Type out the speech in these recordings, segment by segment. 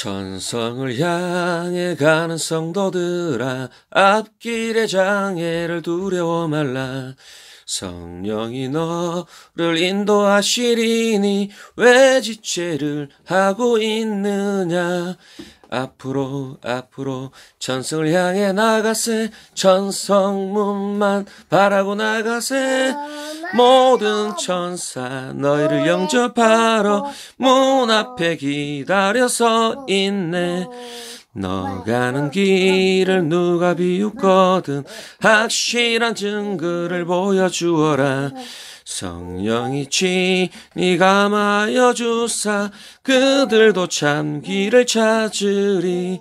천성을 향해 가는 성도들아 앞길의 장애를 두려워 말라. 성령이 너를 인도하시리니 왜 지체를 하고 있느냐 앞으로 앞으로 천성을 향해 나가세. 천성문만 바라고 나가세. 모든 천사 너희를 영접하러 문 앞에 기다려서 있네. 너 가는 길을 누가 비웃거든. 확실한 증거를 보여주어라 성령이 친히 감하여 주사 그들도 참 길을 찾으리.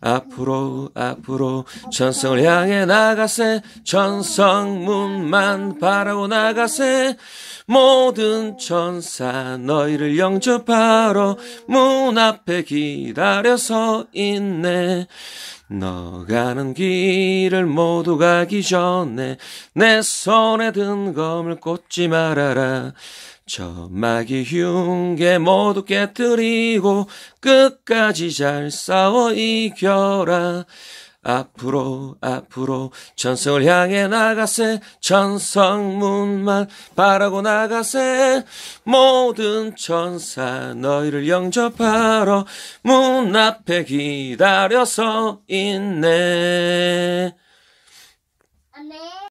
앞으로 앞으로 전성을 향해 나가세. 전성문만 바라고 나가세 모든 천사 너희를 영접하러 문 앞에 기다려서 있네 너 가는 길을 모두 가기 전에 내 손에 든 검을 꽂지 말아라. 저 마귀 흉계 모두 깨뜨리고 끝까지 잘 싸워 이겨라. 앞으로 앞으로 천성을 향해 나가세. 천성문만 바라고 나가세. 모든 천사 너희를 영접하러 문 앞에 기다려서 있네